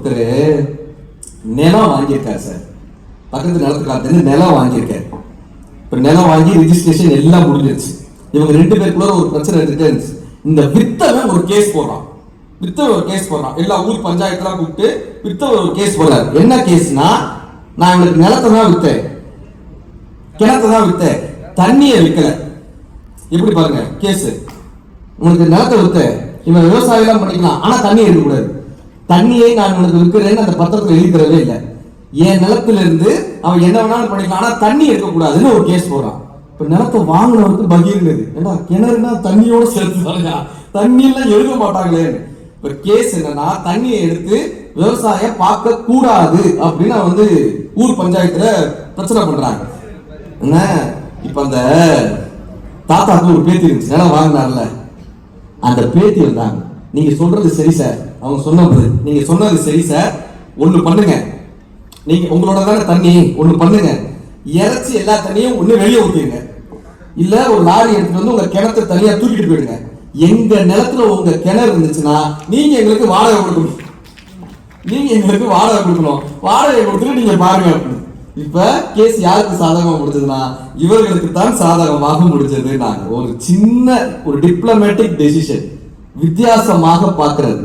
ஒருத்தர் நிலம் வாங்கியிருக்காரு சார். பக்கத்து நிலத்துக்காரத்து நிலம் வாங்கியிருக்காரு. இப்போ நிலம் வாங்கி ரிஜிஸ்ட்ரேஷன் எல்லாம் முடிஞ்சிருச்சு. இவங்க ரெண்டு பேருக்குள்ள ஒரு பிரச்சனை இருந்துட்டே இருந்துச்சு. இந்த வித்தவன் ஒரு கேஸ் போடுறான். வித்தவன் ஒரு கேஸ் போடுறான். எல்லா ஊர் பஞ்சாயத்துலாம் கூப்பிட்டு வித்தவன் ஒரு கேஸ் போடுறாரு. என்ன கேஸ்னா நான் எங்களுக்கு நிலத்தை தான் வித்தேன். கிணத்தை தான் வித்தேன். தண்ணியை விற்கல எப்படி பாருங்க கேஸ் உனக்கு நிலத்தை வித்த இவன் விவசாயம் எல்லாம் பண்ணிக்கலாம். ஆனா தண்ணி எடுக்கக்கூடாது. தண்ணியை நான் உனக்கு விற்கிறேன்னு அந்த பத்திரத்தில் எழுதி தரவே இல்லை. என் நிலத்திலிருந்து அவன் என்ன வேணாலும் பண்ணிக்கலாம். ஆனால் தண்ணி எடுக்கக்கூடாதுன்னு ஒரு கேஸ் போடுறான் இப்போ நிலத்தை வாங்கினவருக்கு பகிர்ந்தது. ஏன்னா கிணறுனா தண்ணியோட சேர்த்து தானே தண்ணியெல்லாம் எழுத மாட்டாங்களே. இப்போ கேஸ் என்னன்னா தண்ணியை எடுத்து விவசாயம் பார்க்க கூடாது அப்படின்னு அவன் வந்து ஊர் பஞ்சாயத்துல பிரச்சனை பண்றாங்க. என்ன? இப்ப அந்த தாத்தாக்கு ஒரு பேத்தி இருந்துச்சு. நிலம் வாங்கினார்ல. அந்த பேத்தி இருந்தாங்க நீங்க சொல்றது சரி சார். அவங்க சொன்னது. நீங்க சொன்னது சரி சார் ஒண்ணு பண்ணுங்க. நீங்க உங்களோட தானே தண்ணி. ஒண்ணு பண்ணுங்க. இறைச்சி எல்லா தண்ணியும் ஒண்ணு வெளியே ஊத்திடுங்க. இல்ல ஒரு லாரி எடுத்துட்டு வந்து உங்க கிணத்தை தனியா தூக்கிட்டு போயிடுங்க. எங்க நிலத்துல உங்க கிணறு இருந்துச்சுன்னா நீங்க எங்களுக்கு வாடகை கொடுக்கணும். நீங்க எங்களுக்கு வாடகை கொடுக்கணும். வாடகை கொடுத்துட்டு நீங்க பாருங்க அப்படின்னு. இப்ப கேஸ் யாருக்கு சாதகமா முடிஞ்சதுன்னா இவர்களுக்கு தான் சாதகமாக முடிஞ்சது நாங்க. ஒரு சின்ன ஒரு டிப்ளமேட்டிக் டெசிஷன் வித்தியாசமாக பாக்குறது